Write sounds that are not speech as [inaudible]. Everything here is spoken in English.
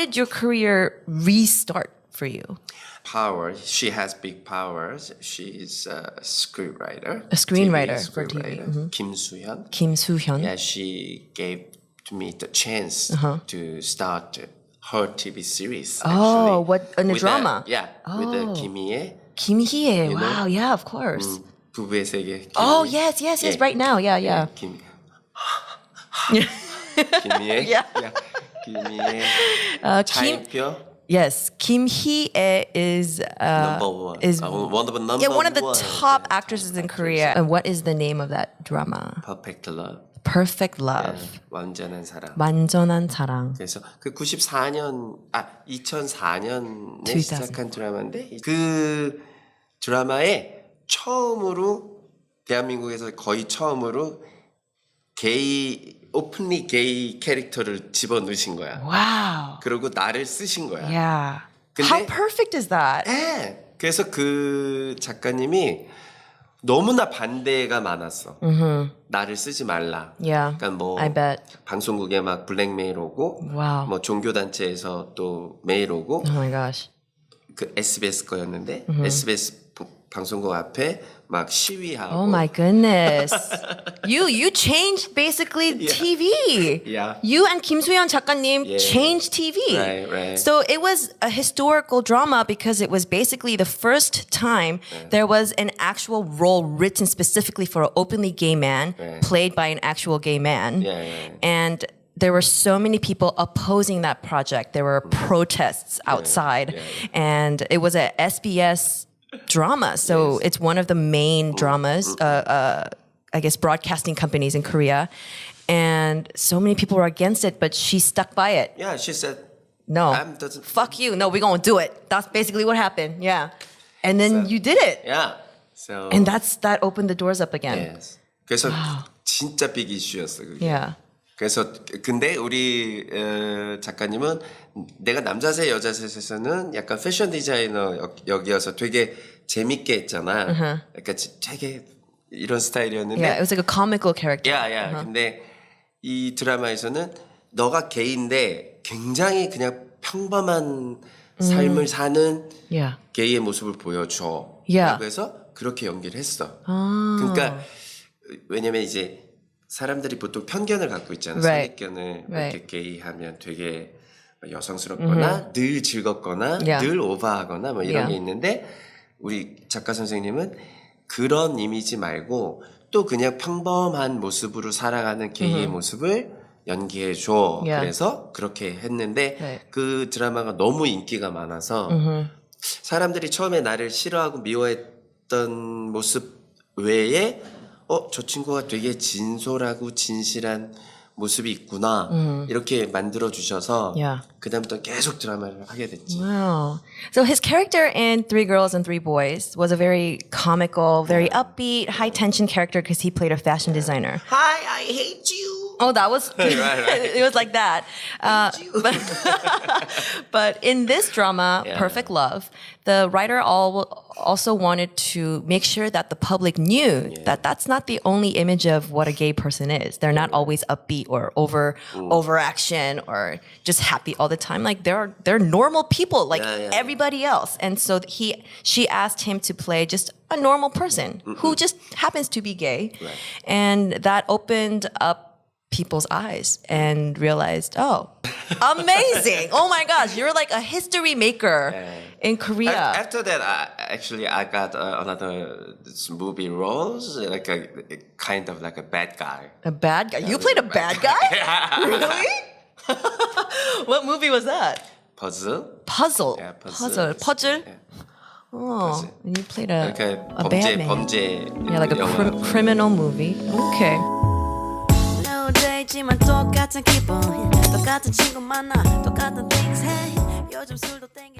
did your career restart for you? Power. She has big powers. She is a scriptwriter. A screenwriter TV for TV, screenwriter. Kim Soo-hyun. Kim Soo-hyun. Yeah, she gave to me the chance Uh-huh. to start her TV series. Oh, actually. what- in a With drama? The, yeah, with the Oh. Kim Hee. Kim Hee. know? Wow, yeah, of course. 부부의 세계. Kim Oh, Hee. yes, yes, yes, Yeah. right now. Yeah, yeah. 김. 김희애. [laughs] [laughs] Yeah. 김희애. Uh, Kim, 차인표. yes, Kim Hee is uh, number one. is- Uh, one of the number yeah, one of the top actresses in Korea. And what is the name of that drama? Perfect Love. Perfect Love. 완전한 사랑. 완전한 사랑. 그래서 그 94년 아 2004년에 2000. 시작한 드라마인데 그 드라마에 처음으로 대한민국에서 거의 처음으로 게이 오픈리 게이 캐릭터를 집어넣으신 거야. Wow. 그리고 나를 쓰신 거야. Yeah. 근데- How perfect is that? 예. 그래서 그 작가님이 너무나 반대가 많았어. 나를 쓰지 말라. Yeah. 그러니까 뭐 I bet. 방송국에 막 블랙메일 오고 Wow. 뭐 종교 단체에서 또 메일 오고 Oh my gosh. 그 SBS 거였는데 SBS 부- 방송국 앞에 막 시위하고 Oh my goodness. you you changed basically TV. [laughs] Yeah. You and Kim Soo-hyun 작가님 Yeah. changed TV. Right, right. So it was a historical drama because it was basically the first time there was an actual role written specifically for an openly gay man Right. played by an actual gay man. Yeah, yeah. And there were so many people opposing that project. There were protests outside, and it was a SBS drama. So it's one of the main dramas, uh, uh, I guess, broadcasting companies in Korea. And so many people were against it, but she stuck by it. Yeah, she said No, I'm doesn't fuck you. No, we're gonna do it. That's basically what happened. Yeah, and then you did it, Yeah. So and that's that opened the doors up again. yes. 그래서 [gasps] 진짜 빅 이슈였어 그게. Yeah. 그래서 근데 우리 어, 작가님은 내가 남자세 여자셋에서는 약간 패션 디자이너 역- 역이어서 되게 재밌게 했잖아. 약간 지- 되게 이런 스타일이었는데 Yeah, it was like a comical character. 야, 야. 근데 이 드라마에서는 너가 게이인데 굉장히 그냥 평범한 삶을 사는 Yeah. 게이의 모습을 보여줘. 야. 라고 해서 그렇게 연기를 했어. 아. 그러니까 왜냐면 이제 사람들이 보통 편견을 갖고 있잖아. Right. 선입견을 Right. 이렇게 게이 하면 되게 여성스럽거나 늘 즐겁거나 Yeah. 늘 오버하거나 뭐 이런 Yeah. 게 있는데 우리 작가 선생님은 그런 이미지 말고 또 그냥 평범한 모습으로 살아가는 게이의 모습을 연기해 줘. Yeah. 그래서 그렇게 했는데 Right. 그 드라마가 너무 인기가 많아서 사람들이 처음에 나를 싫어하고 미워했던 모습 외에 어, 저 친구가 되게 진솔하고 진실한 모습이 있구나. 이렇게 만들어 주셔서 Yeah. 그다음부터 계속 드라마를 하게 됐지. Wow. So his character in Three Girls and Three Boys was a very comical, very upbeat, high tension character because he played a fashion designer. Hi, I hate you. Oh, that was [laughs] right, right. [laughs] it was like that. Uh, but, [laughs] but in this drama, Yeah. Perfect Love, the writer all, also wanted to make sure that the public knew that that's not the only image of what a gay person is. They're not always upbeat or over overaction or just happy all the time. Like they're they're normal people like Yeah, yeah. everybody else. And so he she asked him to play just a normal person who just happens to be gay. And that opened up people's eyes and realized, oh, amazing. oh my gosh, you're like a history maker in Korea. A- After that, I, actually, I got uh, another this movie roles, like a, a kind of like a bad guy. a bad guy. You played a bad guy? really? [laughs] [laughs] what movie was that? Puzzle. Puzzle. Yeah, puzzle. puzzle. Puzzle. Yeah. Oh, and you played a, 이렇게 a 범죄 bad man. 범죄 Yeah, like a 영화. crim- criminal movie. Okay. 있지만 똑같은 기분. 똑같은 친구 만나 똑같은 things. 해 요즘 술도 땡기지